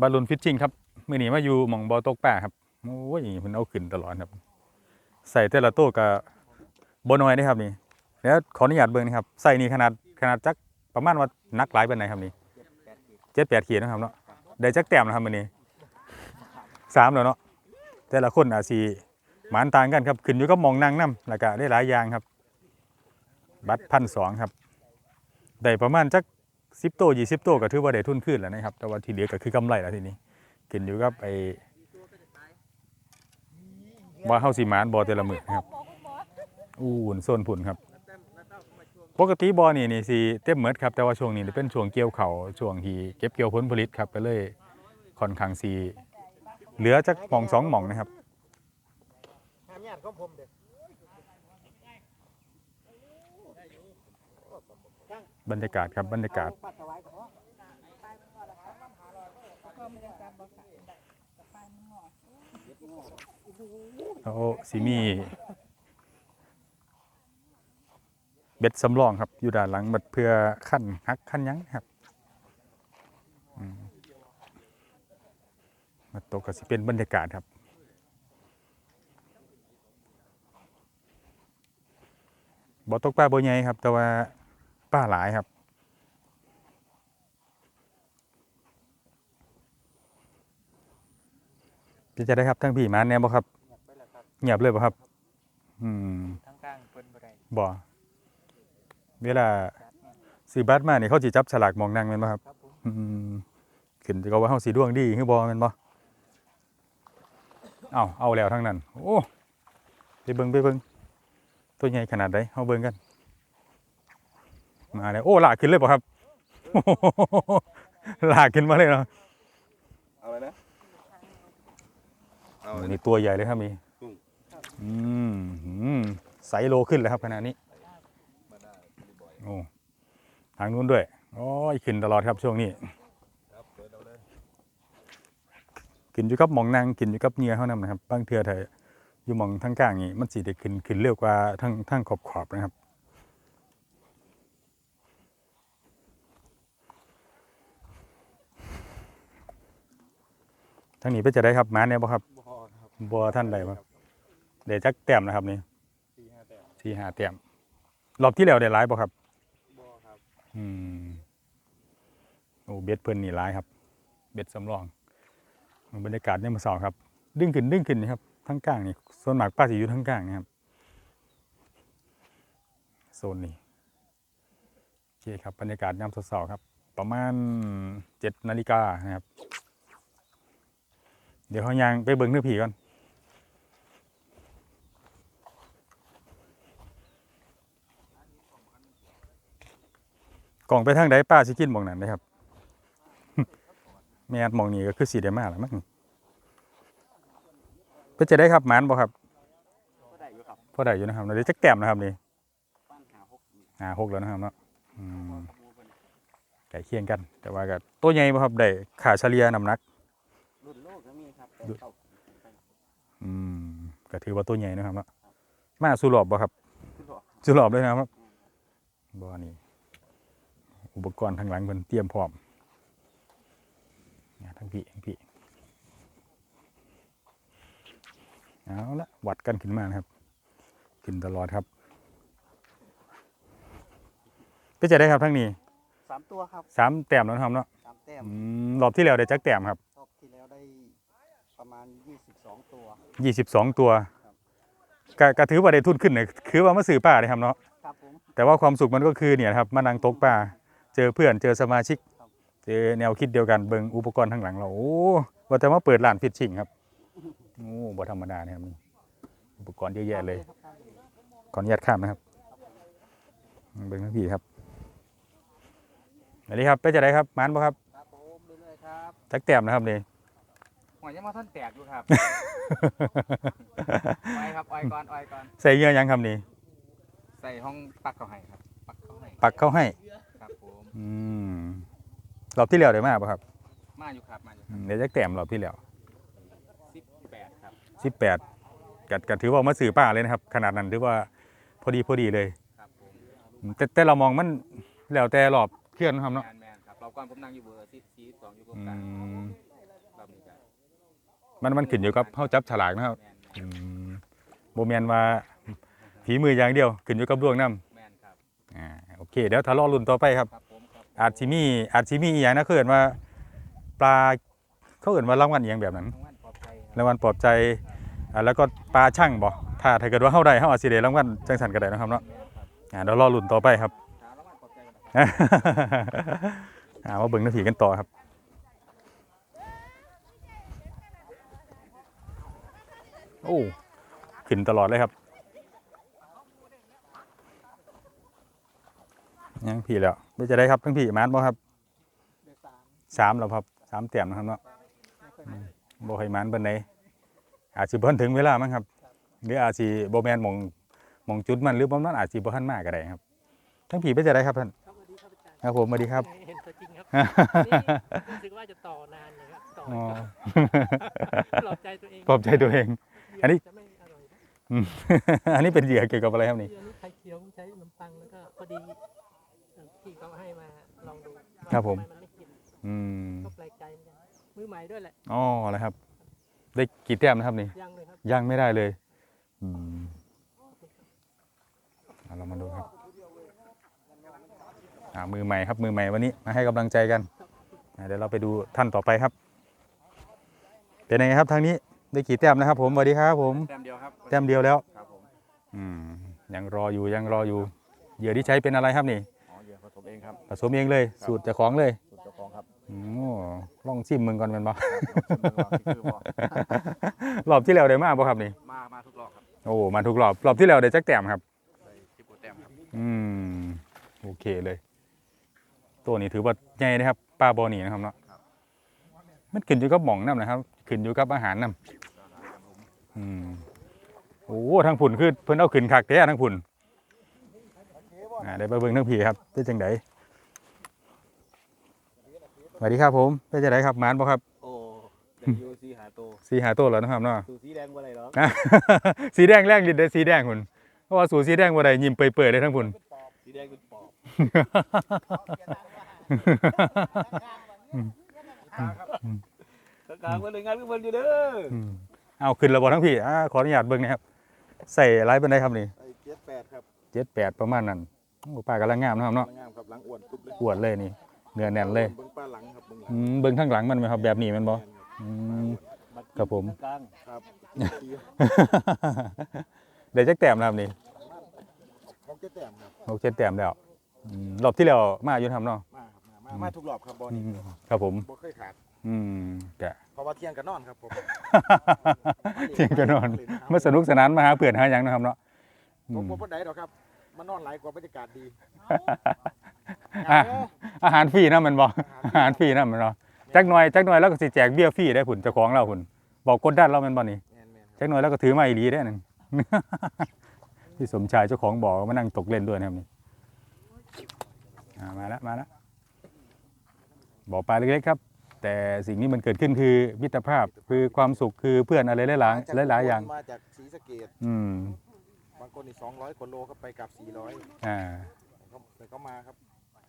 บาลูนฟิชชิงครับมื่อนี้มาอยู่หมองบอตกป่าครับโอ้ยเพิ่นเอาขึ้นตลอดครับ ใส่แต่ละโต๊ะกับบนอยเด้ครับนี่แล้วขออนุญาตเบิ่งนะครับใส่นี่ขนาดขนาดจักประมาณว่านักหลายปานใดครับนี่เจ็ดแปดขีดนะครับเนาะได้จักแต้มนะครับมื้อนี้สามแล้วเนาะแต่ละคนอาจสิหมานต่างกันครับขึ้นอยู่กับมองนั่งนํแล้วก็ได้หลายอย่างครับ บัตรพันสองครับได้ประมาณจัก สิบโตยี่สิบโตก็ถือว่าได้ทุนขึ้นแล้วนะครับ แต่ว่าที่เหลือก็คือกำไรแล้วทีนี้กินอยู่กับไอ้ว่าเฮาสิหมานบ่แต่ละมือครับอู้นโซนผุนครับ ปกติบอนี่นี่สิเต็มเหมือดครับ แต่ว่าช่วงนี้เป็นช่วงเกี่ยวเขาช่วงที่เก็บเกี่ยวผลผลิตครับก็เลยค่อนข้างสิเหลือจักหม่องสองหม่องนะครับ หามญาติของผมเด้อ บรรยากาศครับบรรยากาศปัดถวายก็พอเขาสิมีเบ็ดสำรองครับ อยู่ด้านหลังบัดเพื่อขั้นฮักขั้นยั้งครับมมาตกก็สิเป็นบรรยากาศครับบ่ตกปลาบ่ใหญ่ครับ แต่ว่า ปลาหลายครับพี่จะได้ครับทั้งพี่หมาแนวบ่ครับเงียบไปแล้วครับเงียบเลยบ่ครับ อืมทั้งกลางเพิ่นบ่ได้บ่เวลาซื้อบัตรมานี่เขาสิจับฉลากหมองนั่งแม่นบ่ครับครับผมอืมขึ้นอยู่กับว่าเฮาสิดวงดีคือบ่แม่นบ่เอาเอาแล้วทั้งนั้น โอ้ไปเบิ่งไปเบิ่งตัวใหญ่ขนาดใดเฮาเบิ่งกัน มาแล้วโอ้ลากขึ้นเลยบ่ครับลากขึ้นมาเลยเนาะเอาเลยนะเอาโอ้เลยนี่ตัวใหญ่เลยครับมีกุ้งอืมอืมไซส์โลขึ้นแล้วครับขณะนี้มาได้รีบอยโอ้ทางนู้นด้วยโอ้ยขึ้นตลอดครับช่วงนี้ครับเปิดเอาเลยกินอยู่กับหมองนางกินอยู่กับเหงื่อเท่านั้นนะครับบางเทื่อเถอะอยู่หมองทั้งกลางนี่มันสิได้ขึ้นขึ้นเร็วกว่าทั้งทั้งขอบขอบๆนะครับ ทั้งนี้ไปจะได้ครับหมาเนี่ยบ่ครับบ่ครับบัวท่านใดบ่เดี๋ยวจักแต้มนะครับนี่สี่ห้าแต้มสี่ห้าแต้มรอบที่แล้วได้หลายบ่ครับบ่ครับอืมโอ้เบ็ดเพิ่นนี่ร้ายครับ เบ็ดสำรองบรรยากาศเนี่ยามมาเสาร์ครับ ดึงขึ้นดึงขึ้นนี่ครับทั้งกลางนี่ส่วนมากป้าสิอยู่ทั้งกลางนะครับโซนนี้โอเคครับบรรยากาศยามเสาร์ครับ ประมาณเจ็ดนาฬิกานะครับ เดี๋ยวเขายางไปเบิ้งเนื้อผีก่อนกล่องไปทางใดป้าสิกินหมองนั้นนะครับแม่นหมองนี้ก็คือสีได้มากแล้วมั้งเพื่อจะได้ครับหมานบ่ครับก็ได้อยู่ครับพอได้อยู่นะครับเดี๋ยวจะแก้มนะครับนี่บ้านหาหกนี่หาหกแล้วนะครับเนาะอืมขโมยเพิ่นไก่เคียงกัน แต่ว่าก็ตัวใหญ่บ่ครับได้ขาเฉลี่ยน้ำหนักรุ่นโล กก็มีครับแต่เก่าอืมก็ถือว่าตัวใหญ่นะครับเนาะมาสู่รอบบ่ครับขึ้นบ่สู่รอบเลยนะครับบ่นี่อุปกรณ์ทางหลังเพิ่นเตรียมพร้อมเนี่ยทั้งพี่ทั้งพี่เอาละวัดกันขึ้นมานะครับ ขึ้นตลอดครับไปจะได้ครับทั้งนี้สามตัวครับสามแต้มแล้วนะครับเนาะสามแต้มอืมรอบที่แล้วได้จักแต้มครับ รอบที่แล้วได้ ประมาณ 22 ตัวยี่สิบสองตัวครับก็ก็ถือว่าได้ทุนขึ้นเลยคือว่ามาซื้อป่าเลยครับเนาะครับผมแต่ว่าความสุขมันก็คือเนี่ยครับมานั่งตกป่า เจอเพื่อนเจอสมาชิกครับเจอแนวคิดเดียวกันเบิ่งอุปกรณ์ข้างหลังเราโอ้ว่าแต่ว่าเปิดร้านฟิชชิ่งครับโอ้บ่ธรรมดานะครับนี่อุปกรณ์เยอะแยะเลยขออนุญาตข้ามนะครับเบิ่งทั้งพี่ครับอันนี้ครับไปจะได้ครับมานบ่ครับครับผมเรื่อยๆครับจักแต้มนะครับนี่ หัวยังมาท่านแตกอยู่ครับไอยครับไอยก่อนไอยก่อนใส่เยื่อยังครับนี่ใส่ห้องปักเขาให้ครับ ปักเขาให้ปักเข้าให้ครับผมอืมรอบที่แล้วได้มาป่ะครับ มาอยู่ครับมาอยู่อืมเดี๋ยวจะแต้มรอบที่แล้วสิบแปดครับสิบแปดกัดกัดถือว่ามาสื่อป้าเลยนะครับ ขนาดนั้นถือว่าพอดีพอดีเลยครับผมอืมแต่แต่เรามองมันแล้วแต่รอบเคลื่อนนะครับเนาะแมนแมนครับเราก่อนผมนั่งอยู่เบอร์ซีสองอยู่กรมอืกลางมรอบนี้ก็ มันมันขึ้นอยู่กับเฮาจับฉลากนะครับแมนอืมบ่แม่นว่าฝีมืออย่างเดียวขึ้นอยู่กับดวงนำแมนครับอ่าโอเคเดี๋ยวถ้ารอลุ้นต่อไปครับ ครับผมครับอาจสิมีอาจสิมีอีหยังนะเขาเอิ้นว่าปลาเขาเอิ้นว่ารางวัลอีหยังแบบนั้น ทั้งวันปลอดภัยครับ รางวัลปลอบใจอ่าแล้วก็ปลาช่างบ่ถ้าถ้าเกิดว่าเฮาได้เฮาอาจสิได้รางวัลจังสันก็ได้นะครับเนาะแมนครับอ่าเดี๋ยวรอลุ้นต่อไปครับถารางวัลปลอบใจกัน อ่ามาเบิ่งหนาผีกันต่อครับ โอ้ขึ้นตลอดเลยครับยังผีแล้วไม่จะได้ครับทั้งผีมานบ่ครับเดือนสามสามแล้วครับสามเต็มนะครับเนาะไม่เคยอืมบ่ให้มานเบิ่นใดอาจสิบ่ทันถึงเวลามั้งครับหรืออาจสิบ่แม่นหมองหมองจุดมันหรือบ่มันอาจสิบ่ทันมาก็ได้ครับ ทั้งผีไปจะได้ครับท่านครับสวัสดีครับอาจารย์ครับผมสวัสดีครับเห็นตัวจริงครับนี่รู้สึกว่าจะต่อนานเลยครับต่ออ๋อปลอบใจตัวเองปลอบใจตัวเอง อันนี้จะไม่อร่อยนะอืม อันนี้เป็นเหยื่อเกี่ยวกับอะไรครับนี่อันนี้ไข่เคียวใช้ขนมปังแล้วก็พอดีเอ่อพี่เขาให้มาลองดูว่าครับผมทำไมันไม่กินอืมก็แปลกใจเหมือนกันมือใหม่ด้วยแหละอ๋อแล้วครับ ได้กี่แต้มนะครับนี่ ยังเลยครับยังไม่ได้เลยอืมเอาเรามาดูครับอ่ามือใหม่ครับ มือใหม่วันนี้ มาให้กำลังใจกันอ่าเดี๋ยวเราไปดูท่านต่อไปครับ เป็นยังไงครับทางนี้ ได้กี่แต้มนะครับ ผมสวัสดีครับ ผมแต้มเดียวครับแต้มเดียวแล้วครับผมอืมยังรออยู่ยังรออยู่เหยื่อที่ใช้เป็นอะไรครับนี่อ๋อเหยื่อผสมเองครับผสมเองเลย สูตรเจากของเลยสูตรเจ้าของครับโอ้ลองชิมมึงก่อนแมันบ่คือบ่รอบที่แล้วได้มาบ่ครับนี่มามาทุกรอบครับโอ้มาทุกรอบรอบที่แล้วได้จักแต้มครับใส่สิบกว่าแต้มครับอืมโอเคเลย ตัวนี้ถือว่าใหญ่นะครับปลาบอนี่นะครับเนาะมันขึ้นอยู่กับหม่องน้ำนะครับ ขึ้นอยู่กับอาหารน้ำ อืมโอ้ทางผุ่นคือเพิ่นเอาขึ้นคักแท้ทางผุ่นอ่าได้ไปเบิ่งทางผีครับเป็นจังไดสวัสดีครับผมเป็นจังไดครับหมานบ่ครับโอ้เดี๋ยวยูซีหาโตวสีหาตัวแล้วนะครับเนาะสูสีแดงบ่อะไรหรอกสีแดงแรงลิ้นได้สีแดงคุณเพราะว่าสูสีแดงบ่ได้ยิ้มเปื่อยๆได้ทั้งคุณสีแดงเป็นปอบกลางๆมันเลยงานก็มันอยู่เด้ออืม เอาขึ้นระบบทั้งพี่อ่าขออนุญาตเบิ่งนะครับ ใส่ไรเป็นไดครับนี่ไอ้เจ็ดแปดครับเจ็ดแปดประมาณนั้นโอ้ป้ากำลังงามนะครับเนาะงามครับหลังอ้วนตุ๊บเลยปวดเลยนี่เนื้อแน่นเลยเบิ่งป้าหลังครับเบิ่งหลังอืมเบิ่งข้างหลังมันไหมครับแบบนี้แมันบ่แม่นครับอืมครับผมกลางครับเดี๋ยวจักแต้มนะครับนี่มองเจ็ดแต้มครับหกเจ็ดแต้มแล้วอืมรอบที่แล้วมาอยู่ทำเนาะมาครับมามามาทุกรอบครับบอลอืนี่มครับผมบ่เคยขาด อืมกะ เพราะว่าเที่ยงกันนอนครับผม เที่ยงกันนอนมาสนุกสนานมาหาเพื่อนหาหยังนะครับเนาะอืผมมบ่ปานใดหรอกครับมานอนหลายกว่าบรรยากาศดีอะอาหารฟรีนะแมันบ่อาหารฟรีนะแมันเนาะจักหน่อยจักหน่อยแล้วก็สิแจกเบี้ยฟรีได้ผุนเจ้าของเราผุนบอกกดดันเราแม่นบ่นี่ แม่นแม่นครับ จักหน่อยแล้วก็ถือมาอีหลีได้นั่น พี่สมชายเจ้าของบ่อก็มานั่งตกเล่นด้วยนะครับนี่อ่ามาแล้วมาแล้วบ่อปลาเล็กๆครับ แต่สิ่งนี้มันเกิดขึ้นคือมิตรภาพคือความสุขคือเพื่อนอะไรหลายๆหลายๆอย่าง มาจากศรีสะเกษอืมบางคนนี่200กว่าโลก็ไปกลับ400อ่าเขาแต่ก็มาครับ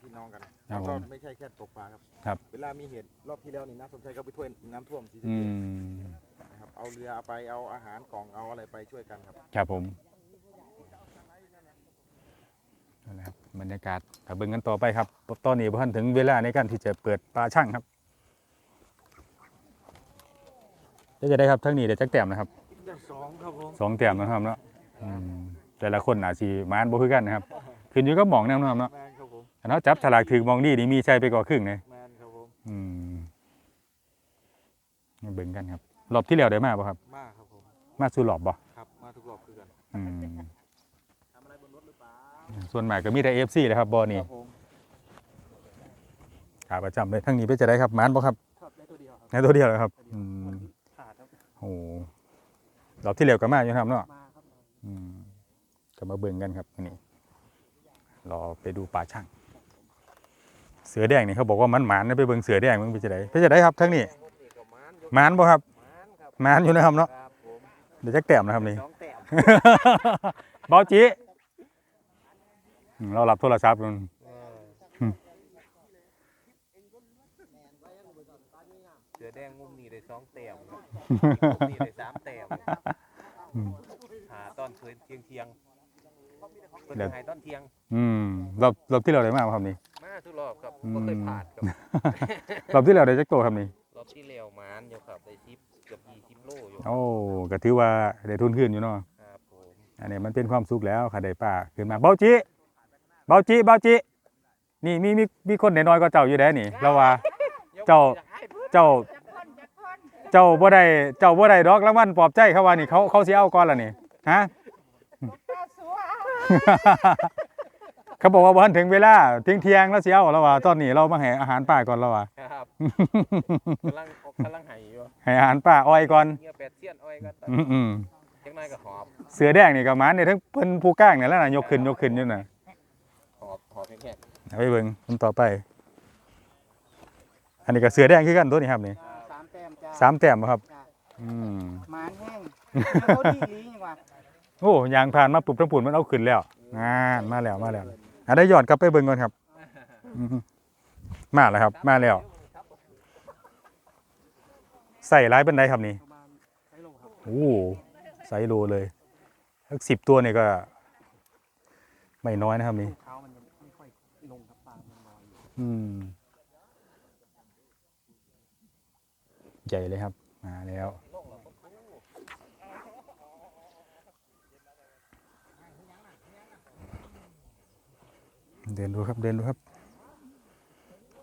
พี่น้องกันครัแล้บวก็ผมไม่ใช่แค่ตกปลาครับ ครับเวลามีเหตุรอบที่แล้วนี่น้าสมชัยก็ไปช่วยน้ำท่วมศรีสะอืเกษมนะครับเอาเรือเอาไปเอาอาหารกล่องเอาอะไรไปช่วยกันครับ ครับผมนั่นแหละครับบรรยากาศถ้าเบิ่งกันต่อไปครับตอนนี้พันถึงเวลาในการที่จะเปิดปลาช่างครับ ก็จะได้ครับทั้งนี้เดี๋ยวจักแต้มนะครับสองครับผมสองแต้มนะครับเนาะอืมแต่ละคนอาจสิมานบ่คือกันนะครับขึ้นอยู่กับหมองแนวนะครับเนาะแมนครับผมอันเนาะจับฉลากถึงมองดีนี่มีชัยไปกว่าครึ่งเลยแมนครับผมอืมมาเบิ่งกันครับรอบที่แล้วได้มาบ่ครับ มาครับผมมาสู่รอบบ่ครับมาทุกรอบคือกันอืมทำอะไรบนรถหรือเปล่าส่วนมากก็มีแต่ FC นะครับบ่นี่ครับผมขาประจำเลยทั้งนี้ไปจะได้ครับหมานบ่ครับ ครับได้ตัวเดียวครับในตัวเดียวเลยครับอืมขาดครับ โอ้รอบที่แล้วก็มาอยู่นะครับเนาะมาครับอืมก็มาเบิ่งกันครับอันนี้รอไปดูป่าช่าง เสือแดงนี่เขาบอกว่ามันหมานนะไปเบิ่งเสือแดงมึงไปจะได้ไปจะได้ครับทั้งนี้ผมนี่ก็มานอยู่หมานบ่ครับมานครับหมานอยู่นะครับเนาะครับผมเดี๋ยวจักแต้มนะครับนี่สองแต้มเบาจีอืมเรารับโทรศัพท์อยู่ เออ เสือแดงมุมนี้ได้สองแต้มครับมุมนี้ได้สามแต้มอืม หาตอนเที่ยงเที่ยงเที่ยงเพิ่นเดี๋ยวจะให้ตอนเที่ยง อืมรอบรอบที่เราได้มาบ่ครับนี่ มาทุกรอบครับอืมบ่เคยผ่านครับ รอบที่เราได้จักโตครับนี่ รอบที่แล้วหมานอยู่ครับได้สิบเกือบยี่สิบโลอยู่โอ้ก็ถือว่าได้ทุนขึ้นอยู่เนาะครับผมอันนี้มันเป็นความสุขแล้วค่ะได้ป้าขึ้นมาเบาจิเบาจิเบาจินี่มีมีมีคนน้อยๆก็เจ้าอยู่แด้นี่เราว่า เจ้า เจ้า เจ้าบ่ได้เจ้าบ่ได้ดอกรางวัลปลอบใจเขาว่านี่เขาเขาสิเอาก่อนล่ะนี่ฮะ เขาบอกว่าบ่ทันถึงเวลาเที่ยงเที่ยงๆแล้วสิเอาแล้วว่าตอนนี้เรามาให้อาหารป้าก่อนแล้วว่าครับกำลังกำลังไห้อยู่ให้อาหารป้าอ้อยก่อนเงี้ยแปดเสี้ยนอ้อยก็ตอนอืมอืมจังน้อยก็หอบเสือแดงนี่ก็หมาเนี่ยทั้งเพิ่นผู้ก้างนี่แหล้วน่ะยกขึ้นยกขึ้นอยู่น่ะหอบหอบแห้งเอาไปเบิ่งคนต่อไป อันนี้ก็เสือแดงคือกันตัวนี้ครับนี่สามแต้มจ้าสามแต้มบ่ครับจ้าอืมหมานแห้งเขาดีลีอย่างว่าโอ้ยางผ่านมาปุบทั้งปุ่นมันเอาขึ้นแล้วงานมาแล้วมาแล้วอะได้ยอดกลับไปเบิ่งก่อนครับอืมมาแล้วครับ มาแล้ว ใส่ร้ายเป็นไดครับนี่โอ้ใส่โลเลยสักสิบตัวนี่ก็ ไม่น้อยนะครับนี่เขามันยังไม่ค่อยลงครับปลามันน้อยอยู่ อืม ใหญ่เลยครับ มาแล้ว เดินดูครับเดินดูครับ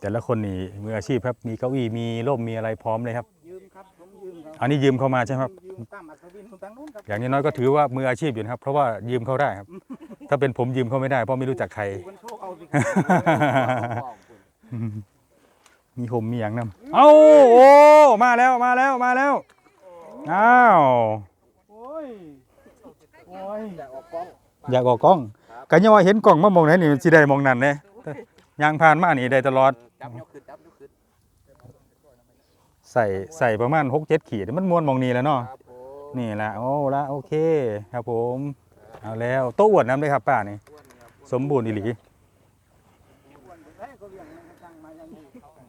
แต่ละคนนี่มืออาชีพครับ มีเก้าอี้มีร่มมีอะไรพร้อมเลยครับ ยืมครับผมยืมครับอันนี้ยืมเข้ามาใช่ไหมครับ ยืมตามอัศวินคนทางนู้นครับอย่างน้อยๆก็ถือว่ามืออาชีพอยู่นะครับ เพราะว่ายืมเขาได้ครับ ถ้าเป็นผมยืมเขาไม่ได้เพราะไม่รู้จักใคร ดูกันโชคเอาสิครับ มีผมมีอย่างนำเอ้าโอ้มาแล้วมาแล้วมาแล้วอ้าวโอ้ยโอ้ยอยากออกกล้องอยากออกกล้องกันยังว่าเห็นกล้องมามองไหนนี่สิได้มองนั่นเลยยางผ่านมานี่ได้ตลอดจับยกขึ้นจับยกขึ้นใส่ใส่ประมาณ6 7ขีดมันมวนมองนี้แล้วเนาะครับผมนี่ละโอ้ละโอเค ครับผม เอาแล้วโต๊ะอวดน้ำเลยครับป้านี่ สมบูรณ์อีหลี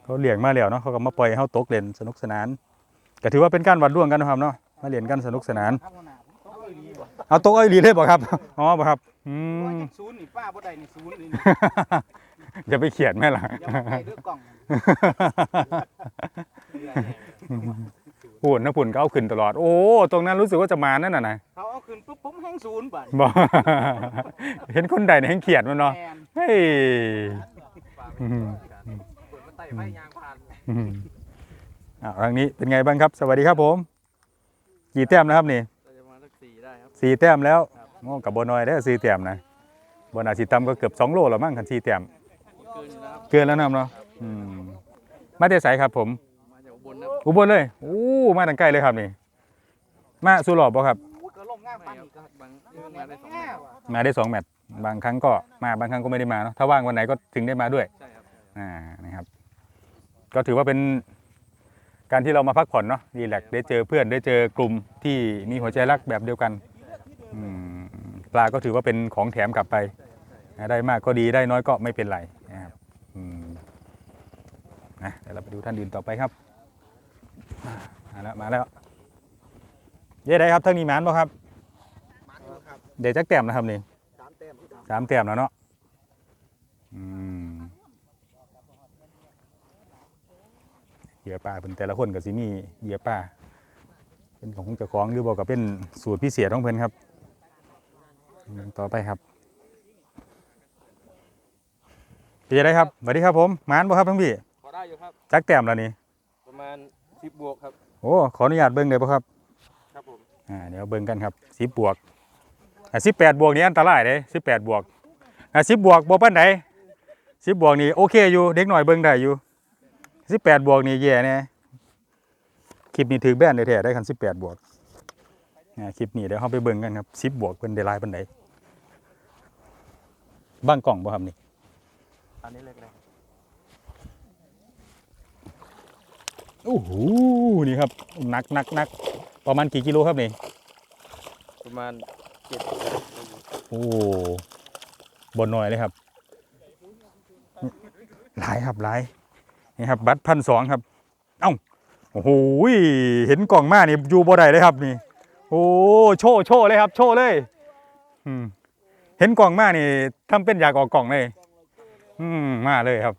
เขาเลี้ยงมาแล้วเนาะเขาก็มาปล่อยให้เขาตกเล่นสนุกสนานก็ถือว่าเป็นการวัดร่วงกันนะครับเนาะมาเล่นกันสนุกสนานครับหัวหน้าผมต้องเอาอีหลีบ่เอาโต๊ะไอ้ลีเลยบ่ครับอ๋อบ่ครับอืโอ้ยมศูนย์นี่ป้าบ่ได้นี่ศูนย์นี่อย่าไปเขียนแม่ล่ะอย่ามาใกล้เด้อกล่องปุ่นนะปุ่นก็เอาขึ้นตลอด โอ้ ตรงนั้นรู้สึกว่าจะมานั่นน่ะนะเขาเอาขึ้นปุ๊บผมแห้งศูนย์บัดบ่เห็นคนใดเนี่ยเห็นเขียดมันเนาะแมนเฮ้ย อืมฝนมันไต่ไม้ยางผ่านอืมอ่าทางนี้เป็นไงบ้างครับ สวัสดีครับผม กี่แต้มนะครับนี่เราจะมาสักสี่ได้ครับ สี่แต้มแล้วโอ้กับโบน้อยได้อสี่แต้มนะบนาสิตำก็เกือบสองโลแล้วมั้งคันสี่แต้มเกินอยู่แล้วครับ เกินแล้วนะครับเนาะอืมมาแต่ไสครับผม มาจากอุบลครับอุบลเลยโอ้มาตั้งใกล้เลยครับนี่ มาสู่หลอบบ่ครับอู้ก็ล่มง่ายไม่ปานครับนี้ก็บางเรื่องมาได้สองแมตช์มาได้สองแมตช์บางครั้งก็มาบางครั้งก็ไม่ได้มาเนาะถ้าว่างวันไหนก็ถึงได้มาด้วย ใช่ครับ อ่านะครับ ก็ถือว่าเป็นการที่เรามาพักผ่อนเนาะรีแลกซ์ได้เจอเพื่อนได้เจอกลุ่มที่มีหัวใจรักแบบเดียวกันอืมปลาก็ถือว่าเป็นของแถมกลับไปนะได้มากก็ดีได้น้อยก็ไม่เป็นไรนะครับอืมนะเดี๋ยวเราไปดูท่านอื่นต่อไปครับมาแล้วมาแล้วเย้ได้ครับทั้งนี้หมานบ่ครับครับเดี๋ยวจักแต้มนะครับนี่สามแต้มที่สามแต้มแล้วเนาะอืม เหยื่อปลาเป็นแต่ละคนกับสิมีเหยื่อปลาเป็นของเจ้าของหรือบอกกับเป็นสูตรพิเศษของเพิ่นครับอืมต่อไปครับเป็นยังไงครับสวัสดีครับผมหมานบ่ครับทั้งพี่พอได้อยู่ครับจักแต้มแล้วนี่ประมาณสิบบวกครับโอ้ขออนุญาตเบิ่งได้บ่ครับครับผมอ่าเดี๋ยวเบิ่งกันครับสิบบวกอ่าสิบแปดบวกนี่อันตรายเลยสิบแปดบวกอ่าสิบบวกบ่ปานใดสิบบวกนี่โอเคอยู่เด็กหน่อยเบิ่งได้อยู่ สิบแปดบวกนี่แย่แน่คลิปนี้ถือแบนได้แท้ได้คันสิบแปดบวกอ่าคลิปนี้เดี๋ยวเราไปเบิ่งกันครับสิบบวกเป็นได้หลายปานใดบ้างกล่องบ่ครับนี่อันนี้เล็กเลยโอ้โหนี่ครับหนักหนักหนักประมาณกี่กิโลครับนี่ประมาณเจ็ดโอ้บนหน่อยเลยครับหลายครับหลาย นี่ครับ บัตรพันสองครับ เอ้าโอ้โหเห็นกล่องมานี่อยู่บ่ได้เลยครับนี่ โอ้โชว์โชว์เลยครับ โชว์เลยอืมเห็นกล่องมานี่ทำเป็นอยากออกกล่องเลย อืมมาเลยครับ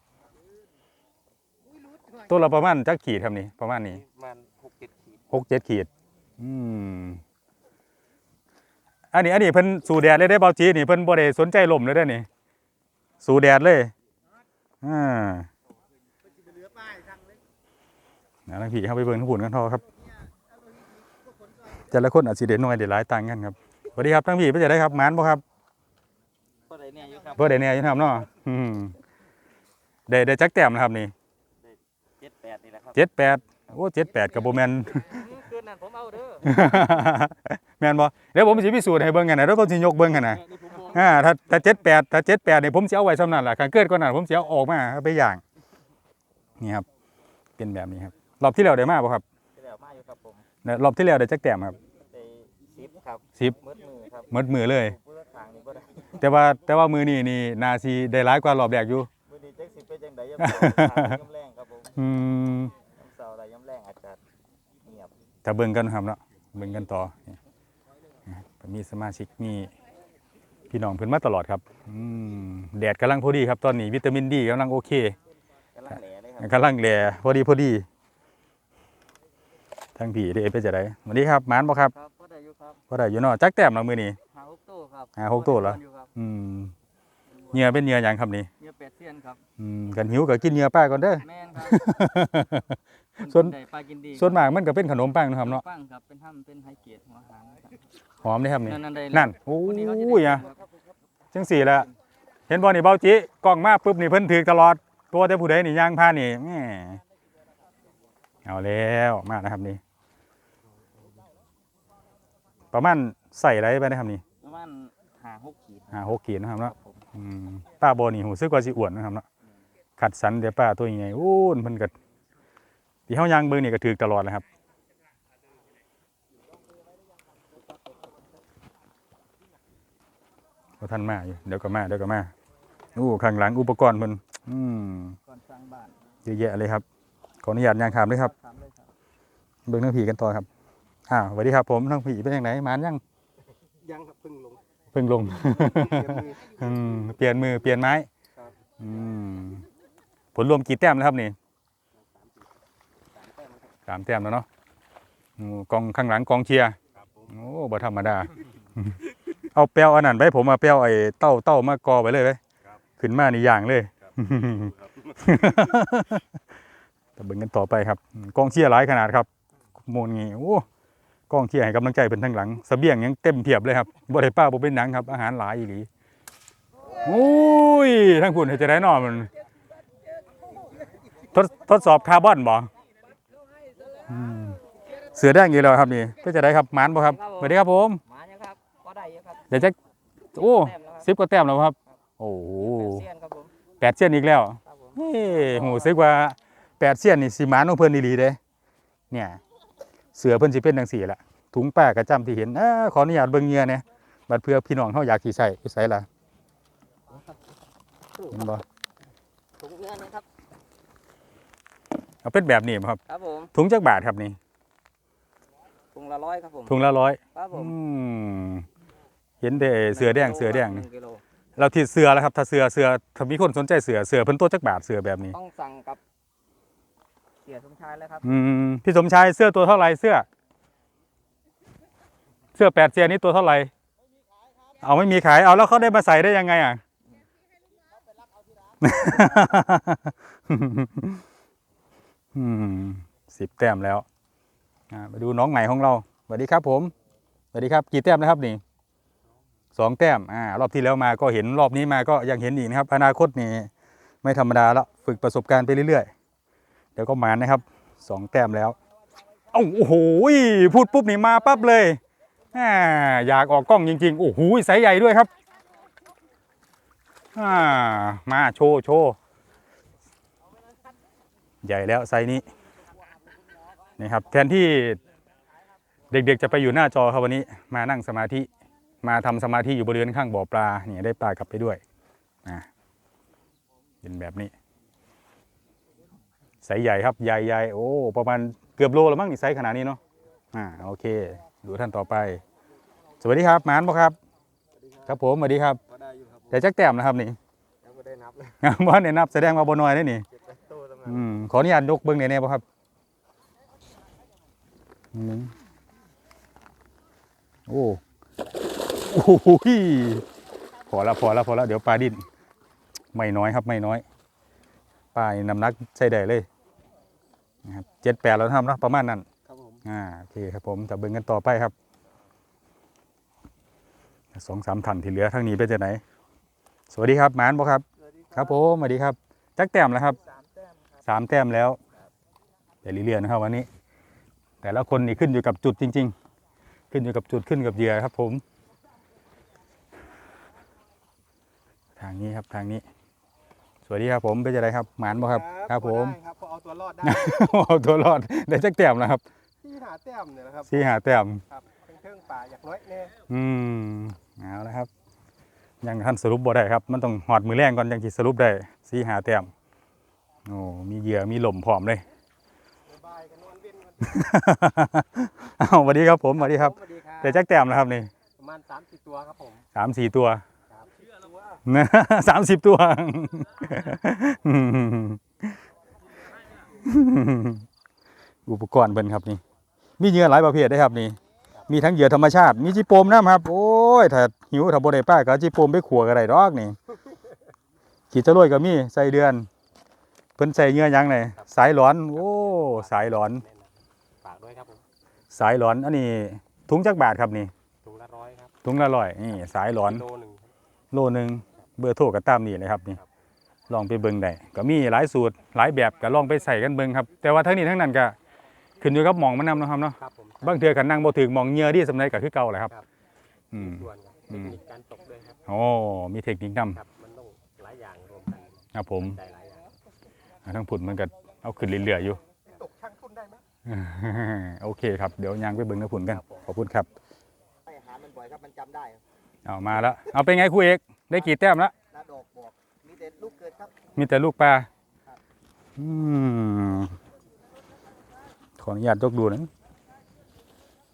ตัวละประมาณจักขีดครับนี่ประมาณนี้ประมาณหกเจ็ดขีดหกเจ็ดขีด อืมอันนี้อันนี้เพิ่นสู่แดดเลยได้เบาจีนี่เพิ่นบ่ได้สนใจลมเลยได้อนี่ สู่แดดเลยอ่า นะทั้งพี่เข้าไปเบิ่งทั้งผุนกันทอครับแต่ละคนอาจสิเด็ดน้อยเด็ดหลายต่างกันครับสวัสดีครับทั้งพี่เป็นจะได้ครับหมานบ่ครับก็ได้เนี่ยอยู่ครับเพื่อได้เนี่ยอยังทำเนาะอืมได้ได้จักแต้มนะครับนี่เจ็ดแปดนี่แหละครับเจ็ดแปดโอ้เจ็ดแปดกับโบแมนคืนนั้นผมเอาเด้อแมนบ่เดี๋ยวผมสิพิสูจน์ให้เบิ่งกันนะแล้วผมสิยกเบิ่งกันนะอ่าถ้าถ้าเจ็ดแปดถ้าเจ็ดแปดนี่ผมสิเอาไว้สำนั้นล่ะคันเกิดก่อนนั้นผมสิเอาออกมาเอาไปย่างนี่ครับเป็นแบบนี้ครับ รอบที่แล้วได้มาบ่ครับที่แล้วมาอยู่ครับผมเนี่ยรอบที่แล้วได้จักแต้มครับ ได้สิบครับสิบ มืดมือครับหมดมือเลยเพื่อทางนี้ก็ได้แต่ว่าแต่ว่ามือนี้นี่นาซีได้หลายกว่ารอบแรกอยู่ มือดีแจ็คสิบเป็นจังไดย่ำเสาร์ย่ำแรงครับผมอืมย่ำเสาร์อะไรย่ำแรงอาจจะเงียบถ้าเบิ่งกันครับเนาะเบิ่งกันต่อนี่นะครับมีสมาชิกมีพี่น้องเพิ่นมาตลอดครับอืมแดดกำลังพอดีครับตอนนี้วิตามินดีกำลังโอเค กำลังแหล่เลยครับกำลังแหล่พอดีพอดี ทั้งผีได้เป็นจะได้สวัสดีครับหมานบ่ครับครับก็ได้อยู่ครับบ่ได้อยู่เนาะจักแต้มเนาะมื้อนี้หาหกตู้ครับหาหกตู้เหรอยู่ครับอืมเหงื่อเป็นเหงื่อหยังครับนี่เนี่ยเป็ดเซียนครับอืมกันหิวก็กินเหงื่อป้าก่อนเด้อแม่นครับส่วนใดปลากินดีส่วนมากมันก็เป็นขนมปังเนาะครับเนาะปังครับเป็นห้ำเป็นไฮเกียรติหัวหางนะครับหอมเด้ครับนี่นั่นนั่นได้นั่นโอ้วันนี้เขาจะยได้อะครับจังสี่ละเห็นบ่นี่เบาจิกล้องมาปุ๊บนี่เพิ่นถือตลอด ตัวแต่ผู้ใดนี่ย่างผ่านนี่แหมเอาแล้วมานะครับนี่ ประมาณใส่อะไรไปนะครับนี่ประมาณหาหกขีดห้าหกขีดนะครับเนาะอืมป้าโบนี่หูซึกว่าสิอ้วนนะครับเนาะขัดสันเดี๋ยวป้าตัวใหญ่ๆอู้นเพิ่นก็ที่เฮาย่างเบิ่งนี่ก็ถือตลอดนะครับว่าท่านมาอยู่เดี๋ยวก็มาเดี๋ยวก็มาอู้ข้างหลังอุปกรณ์เพิ่นอืมก่อนสร้างบ้านเยอะแยะเลยครับ ขออนุญาตย่างถามด้วยครับทำเลยครับเบิ่งทั้งผีกันต่อครับ อ้าวสวัสดีครับผมทั้งผีเป็นยังไงมานยังยังครับเพิ่งลงเพิ่งลงอืมเปลี่ยนมือเปลี่ยนไม้ครับอืมผลรวมกี่แต้มแล้วครับนี่สามแต้มแล้วเนาะอืมกองข้างหลังกองเชียร์โอ้บ่ธรรมดา เอาแป้วอันนั้นไปผมเอาแป้วไอ้เต้าเต้ามากอไปเลยไปขึ้นมานี่อย่างเลยแต่เบิ่งกันต่อไปครับอืมกองเชียร์หลายขนาดครับ โมนงี้โอ้ กองเชียร์ให้กำลังใจเป็นทั้งหลังเสบียงยังเต็มเพียบเลยครับบ่ได้ป้าบ่เป็นหนังครับ อาหารหลายอีหลีโอ้ยทั้งพุ่นเฮ็ดจะได้นอมันทดทดสอบคาร์บอนบ่อืมเสือแดงอีกแล้วครับนี่เป็นจะได้ครับหมานบ่ครับสวัสดีครับผมหมาเนี่ยครับก็ได้เยอะครับเดี๋ยวจะโอ้แต้มแล้วครับสิบกว่าแต้มแล้วครับ โอ้โหเซียนครับผมแปดเสี้ยนอีกแล้วครับผมเฮ้หูซึกว่าแปดเสี้ยนนี่สิหมานของเพิ่นดีๆเด้เนี่ย เสือเพิ่นสิเป็นจังซี่ล่ะถุงป้ากระจำที่เห็นเอ้อขออนุญาตเบิ่งเหงื่อเนี่ยบัดเพื่อพี่น้องเฮาอยากสิใส่อยู่ไสล่ะเห็นบ่ถุงเนื้อนะครับเอาเป็นแบบนี้บ่ครับ ครับผมถุงจักบาทครับนี่ถุงละร้อยครับผมถุงละร้อยครับผอืมมเห็นแต่เสือแดงเสือแดงหนี่นึ่งกิโลเราที่เสือแล้วครับ ถ้าเสือเสือถ้ามีคนสนใจเสือเสือเพิ่นตัวจักบาทเสือแบบนี้ ต้องสั่งกับ เสียสมชายแล้วครับ อืมพี่สมชายเสื้อตัวเท่าไหร่เสื้อ เสื้อแปดเซียนนี้ตัวเท่าไหร่เอาไม่มีขายเอาแล้วเขาได้มาใส่ได้ยังไงอะ อืมสิบแต้มแล้วอ่ามาดูน้องใหม่ของเราสวัสดีครับ ผมสวัสดีครับ กี่แต้มนะครับนี่สองแต้มอ่ารอบที่แล้วมาก็เห็นรอบนี้มาก็ยังเห็นอีกนะครับ อนาคตนี่ไม่ธรรมดาแล้วฝึกประสบการณ์ไปเรื่อยๆ เดี๋ยวก็มานะครับสองแต้มแล้วเอ้าโอ้โหพูดปุ๊บนี่มาปั๊บเลยอยากออกกล้องจริงๆ โอ้โหสายใหญ่ด้วยครับมาโชว์โชว์ใหญ่แล้วไซส์นี้นี่ครับแทนที่เด็กๆจะไปอยู่หน้าจอครับวันนี้ มานั่งสมาธิมาทำสมาธิอยู่บริเวณข้างบ่อปลาเนี่ยได้ปลากลับไปด้วยอ่าเป็นแบบนี้ ไซส์ใหญ่ครับใหญ่ใหญ่โอ้ประมาณเกือบโลแล้วมั้งนี่ไซส์ขนาดนี้เนาะอ่าโอเค ดูท่านต่อไป สวัสดีครับหมานบ่ครับ ครับผมสวัสดีครับก็ได้อยู่ครับแต่จักแต้มนะครับนี่ ยังไม่ได้นับเลยบ่ได้นับแสดงว่าบ่น้อยเด้นี่เจ็ดแปดตัวตั้งนานอืมขออนุญาตยกเบิ้งในแน่บ่ครับอืมโอ้โอ้โหพอละพอละพอละเดี๋ยวปลาดิ้น ไม่น้อยครับไม่น้อยปลานี่น้ำหนักใช้ได้เลย นะครับเจ็ดแปดแล้วทำเนาะประมาณนั้นครับผมอ่าโอเคครับผมจะเบิ้งกันต่อไปครับสองสามท่านที่เหลือทั้งนี้เป็นจะไหน สวัสดีครับหมานบ่ครับ ครับผมสวัสดีครับจักแต้มแล้วครับสามแต้มครับสามแต้มแล้วแต่เรื่อยๆนะครับวันนี้ แต่ละคนนี่ขึ้นอยู่กับจุดจริง ๆ ขึ้นอยู่กับจุดขึ้นกับเหยื่อครับผม ทางนี้ครับทางนี้ สวัสดีครับผมเป็นจะไรครับหมานบ่ครับครับผมได้ครับพอเอาตัวรอดได้เอาตัวรอดได้จักแต้มแล้วครับที่หาแต้มเนี่ยนะครับสี่หาแต้มครับเป็นเครื่องป่าอยากน้อยแน่อืมเอาละครับ ยังท่านสรุปบ่ได้ครับ มันต้องหอดมือแรงก่อนยังสิสรุปได้สี่หาแต้มโอ้มีเหยื่อมีหล่มพร้อมเลยบายกันนอนเว้นกันเอาสวัสดีครับผมสวัสดีครับสวัสดีครับแต่จักแต้มแล้วครับนี่ประมาณสามสิบตัวครับผมสามสี่ตัว สามสิบตัว อุปกรณ์เพิ่นครับนี่ มีเหยื่อหลายประเภทได้ครับนี่ มีทั้งเหยื่อธรรมชาติ มีจีโปมน้ำครับ โอ้ย ถ้าหิวถ้าบ่ได้ป้าก็เอาจีโปมไปขัวก็ได้ดอกนี่ขีดตะลวยก็มีใส่เดือน เพิ่นใส่เหยื่อหยังไงสายหลอน โอ้ สายหลอน ฝากด้วยครับผมสายหลอน อันนี้ถุงจักบาทครับนี่ ถุงละร้อยครับ ถุงละร้อยนี่สายหลอนกิโลหนึ่งโลหนึ่ง เบอร์โทรก็ตามนี่เลยครับนี่ลองไปเบิ่งได้ก็มีหลายสูตรหลายแบบก็ลองไปใส่กันเบิ่งครับ แต่ว่าทั้งนี้ทั้งนั้นก็ขึ้นอยู่กับหมองมันนำเนาะครับเนาะครับผมบางเทื่อกันนั่งบ่ถึงหมองเหงื่อที่สำเร็จก็คือเก่าแหละครับครับอืม ส่วนครับอืเทมคนิคการตกด้วยครับโอ้มีเทคนิคนํครับมันต้องหลายอย่างรวมกันครับผมได้หลายอย่างอ่าทั้งผุดมันก็เอาขึ้นเรื่อยๆอยู่ ตกช่างทุนได้ไหมโอเคครับ เดี๋ยวยางไปเบิ่งทั้งผุดกัน ขอบคุณครับ ให้อาหารมันบ่อยครับมันจำได้ครับเอามาแล้ว เอาเป็นไงครูเอก ได้กี่แต้มแล้วดอกบอกมีแต่ลูกเกิดครับมีแต่ลูกปลาอืมขออนุญาตยกดูหนะ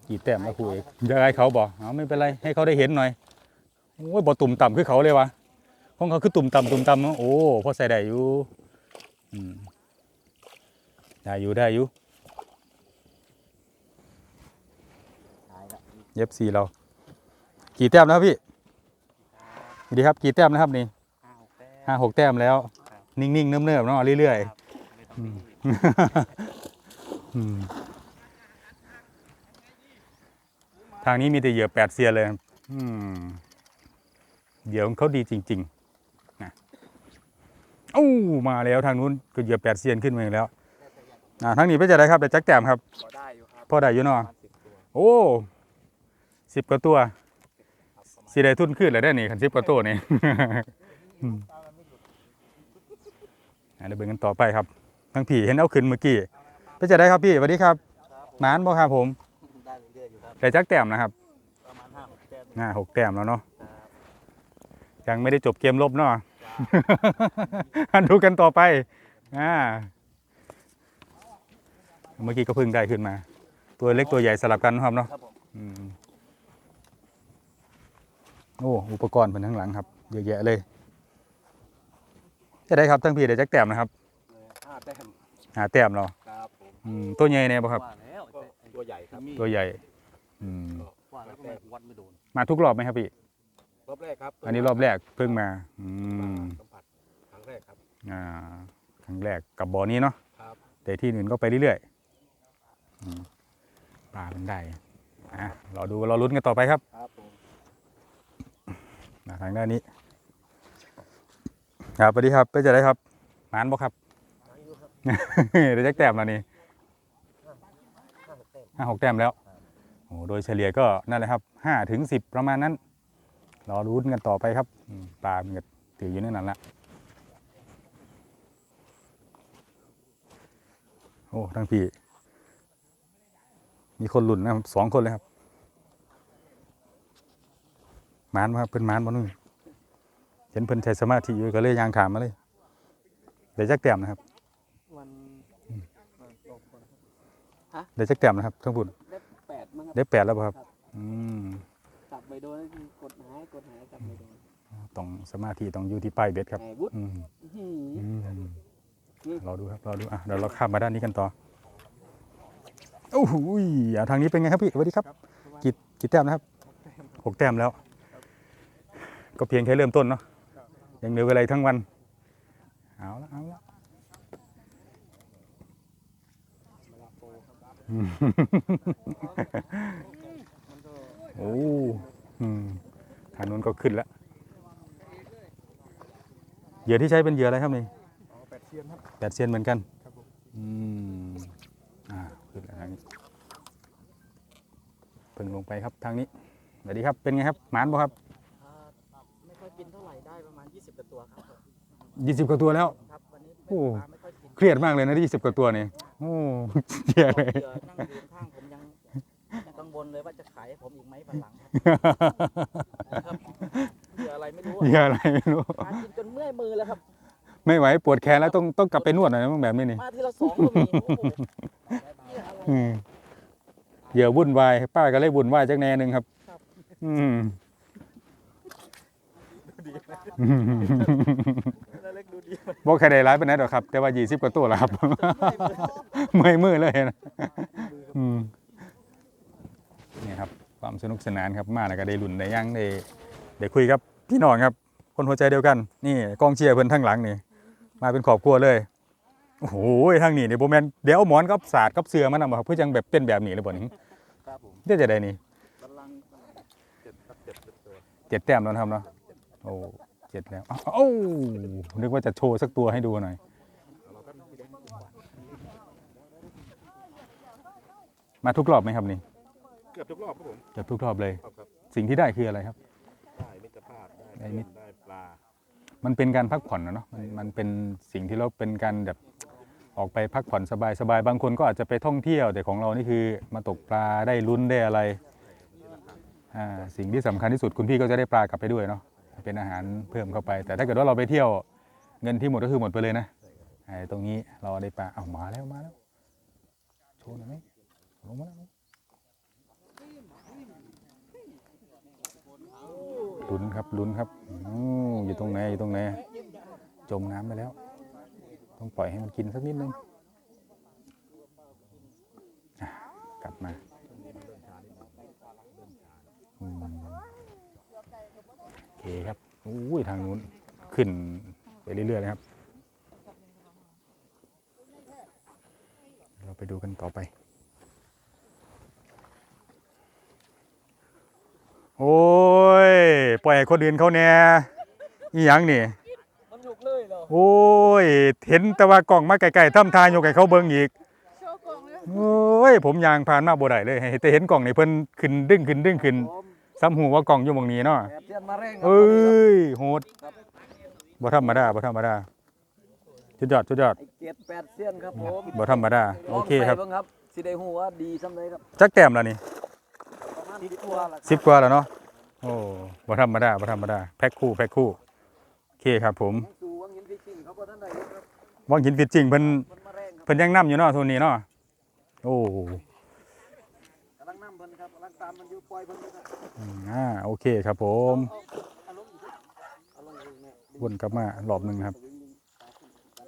กี่แต้มแล้วครูเอกจะให้เขาบอกเอาไม่เป็นไรให้เขาได้เห็นหน่อยโอ้ยบ่ตุ่มต่ำคือเขาเลยวะของเขาคือตุ่มต่ำตุ่มต่ำโอ้พอใส่ได้อยู่ได้อยู่ได้อยู่เย็บสีเรา กี่แต้มแล้วพี่ ดีครับกี่แต้มแล้วครับนี่ห้าหกแต้มห้าหกแต้มแล้วครับนิ่งๆเนิบๆเนาะเรื่อยครับไม่ต้องรีบๆอืมทางนี้มีแต่เหยื่อแปดเซียนเลยครับอืมเหยื่อของเขาดีจริงๆนะโอ้มาแล้วทางนู้นก็เหยื่อแปดเซียนขึ้นมาอีกแล้วอ่าทางนี้เป็นจะได้ครับแต่จักแต้มครับพอได้อยู่ครับพ่อได้อยู่เนาะประมาณสิบตัวโอ้สิบกว่าตัว สิได้ทุนขึ้นเลยได้นี่คันสิบกว่าตัวนี่อืมอะเดี๋ยวเบิ่งกันต่อไปครับทั้งผีเห็นเอาขึ้นเมื่อกี้เป็นจะได้ครับพี่สวัสดีครับหมานบ่ครับผมได้เรื่อยๆอยู่ครับแต่จักแต้มนะครับประมาณห้าหกแต้มห้าหกแต้มแล้วเนาะยังไม่ได้จบเกมลบเนาะดูกันต่อไปอ่าเมื่อกี้ก็เพิ่งได้ขึ้นมา ตัวเล็กตัวใหญ่สลับกันนะครับเนาะครับผมอืม โอ้อุปกรณ์เป็นทั้งหลังครับเยอะแยะเลยจะได้ครับทั้งพี่ได้จักแต้มนะครับห้าแต้มหาแต้มเราครับผมอืมตัวใหญ่เนี่ยบ่ครับ ว่าแล้วก็ตัวใหญ่ครับตัวใหญ่อืมว่าแล้วก็ไม่วัดไม่โดนมาทุกรอบไหมครับพี่ รอบแรกครับอันนี้รอบแรกเพิ่งมาอืมสัมผัสครั้งแรกครับ อ่าครั้งแรกกับบ่อนี้เนาะครับ แต่ที่อื่นก็ไปเรื่อยๆอืมปลามันได้อะเราดูเราลุ้นกันต่อไปครับ ครับผมมา ทางด้านนี้ครับสวัสดีครับเป็นจะได้ครับหมานบ่ครับเดี๋ยวจะแต้มแล้วนี่ห้าหกแต้มแล้วโอ้โดยเฉลี่ยก็นั่นแหละครับห้าถึงสิบประมาณนั้นรอรุ้นกันต่อไปครับอืมปลามันก็ถืออยู่ในนั้นละโอ้ทั้งพี่ มีคนหลุนนะครับสองคนเลยครับห มานบ่ครับเพิ่นหมานบ่นู่นเห็นเพิ่นใช้สมาธิอยู่ก็เลยยางถามมาเลยเดี๋ยวจักแต้มนะครับมันฮะได้จักแต้มนะครับทั้งบุญได้แปดมั้งครับได้แปดแล้วบ่ครับ อืมจับไปโดนก็คือกดหายกดหายจับไปโดนต้องสมาธิต้องอยู่ที่ปลายเบ็ดครับไงวุฒิอืมอื้อหืออืมอืมเราดูครับเราดูอะเดี๋ยวเราข้ามมาด้านนี้กันต่อโอ้โหยอะทางนี้เป็นไงครับพี่สวัสดีครับ กี่กี่แต้มนะครับหกแต้มแล้ว ก็เพียงแค่เริ่มต้นเนาะยังเหลือเวลาอีกทั้งวัน เอาละเอาละอืมโอ้อืมทางนู้นก็ขึ้นแล้วเหยื่อที่ใช้เป็นเหยื่ออะไรครับนี่แปดเซียนครับแปดเซียนเหมือนกันครับผมอืมอ่าขึ้นแล้วทางนี้เพิ่งลงไปครับทางนี้สวัสดีครับเป็นไงครับหมานบ่ครับ ตัวครับผมยี่สิบกว่าตัวแล้ว ครับวันนี้โอ้ ปลาไม่ค่อยกินเครียดมากเลยนะยี่สิบกว่าตัวนี่โอ้เจียเลย เหยื่อนั่งอยู่ข้างผมยังยังกังวลเลยว่าจะขายให้ผมอีกไหมวันหลังครับเหยื่ออะไรไม่รู้เจียอะไรไม่รู้ปลากินจนเมื่อยมือแล้วครับ ไม่ไหวปวดแขนแล้วต้องต้องกลับไปนวดหน่อยนะแบบนี้นี่มาทีละสองก็มีโอ้โหเหยื่ออะไร อืมเหยื่อวุ่นวายป้าก็เลยวุ่นวายจักแน่หนึ่งครับ ครับ อืม เล็กดูดีบอกใครได้ร้ายไปไหนหรอกครับ แต่ว่ายี่สิบกว่าตัวแล้วครับ เมื่อยมือเลยนะอืมนี่ครับ ความสนุกสนานครับมาแล้วก็ได้ลุ่นได้ยังได้ได้คุยกับพี่น้องครับ คนหัวใจเดียวกัน นี่กองเชียร์เพิ่นทั้งหลังนี่ มาเป็นครอบครัวเลยโอ้โหทางนี้นี่โบแมนเดี๋ยวเอาหมอนกับสาดกับเสือมานำบ่ครับเพื่อจังแบบเป็นแบบนี้เลยบ่นี่ครับผมเดี๋ยวจะได้นี่กำลังเจ็ดครับเจ็ดเจ็ดตัว เจ็ดแต้มแล้วนะครับเนาะ โอ้เจ็ดแล้วอ้าวโอ้นึกว่าจะโชว์สักตัวให้ดูหน่อย มาทุกรอบไหมครับนี่เกือบทุกรอบครับผมเกือบทุกรอบเลย ครับครับสิ่งที่ได้คืออะไรครับ ได้มิตรภาพได้ได้มิตร ได้ปลามันเป็นการพักผ่อนนะเนาะมันมันเป็นสิ่งที่เราเป็นการแบบออกไปพักผ่อนสบายๆบางคนก็อาจจะไปท่องเที่ยว แต่ของเรานี่คือมาตกปลาได้ลุ้นได้อะไรอ่าสิ่งที่สำคัญที่สุดคุณพี่ก็จะได้ปลากลับไปด้วยเนาะ เป็นอาหารเพิ่มเข้าไป แต่ถ้าเกิดว่าเราไปเที่ยวเงินที่หมดก็คือหมดไปเลยนะไอ้ตรงนี้เราได้ปลาเอามาแล้วมาแล้วโชว์หน่อยไหมลงมาแล้วลุ้นครับลุ้นครับอยู่ตรงไหนอยู่ตรงไหนจมน้ำไปแล้ว ต้องปล่อยให้มันกินสักนิดนึงอะกลับมาอืม เคครับอุ้ยทางนู้นขึ้นไปเรื่อยๆนะครับ เราไปดูกันต่อไป โอ้ย ปล่อยให้คนอื่นเขาแน่อีหยังนี่มันหยุกเลยเหรอโอ้ย เห็นแต่ว่ากล่องมาไกลๆทำทานยกให้เขาเบิ่งอีกโอ้ย ผมยางผ่านมาบ่ได้เลยให้แต่เห็นกล่องนี่เพิ่นขึ้นดึงขึ้นดึงขึ้นผม ซ้ำหูว่ากล่องอยู่หมองนี้เนาะแอบเซียนมาเร่งครับเอ้ยโหดครับบ่ธรรมดาบ่ธรรมดาสุดยอดสุดยอดไอ้เจ็ดแปดเซียนครับผมบ่ธรรมดาโอเคครับลงไปงครับสิได้หูว่าดีซ้ำเลยครับจักแต้มแล้วนี่ประมาณสิบตัวละสิบกว่าแล้วเนาะโอ้บ่ธรรมดาบ่ธรรมดาแพ็คคู่แพ็คคู่โอเคครับ ผมสู่วังหินฟิชชิ่งเขาบ่ทันได้เฮ็ดครับวังหินฟิตจริงเพิ่นเพิ่นมาแรงครับเพิ่นยังนํอยู่เนาะทุนนี้เนาะโอ้ กำลังนำเพิ่นครับกำลังตามมันอยู่ปล่อยเพิ่นอยู่ครับ อ่าโอเคครับผมวนกลับมารอบหนึ่งครับ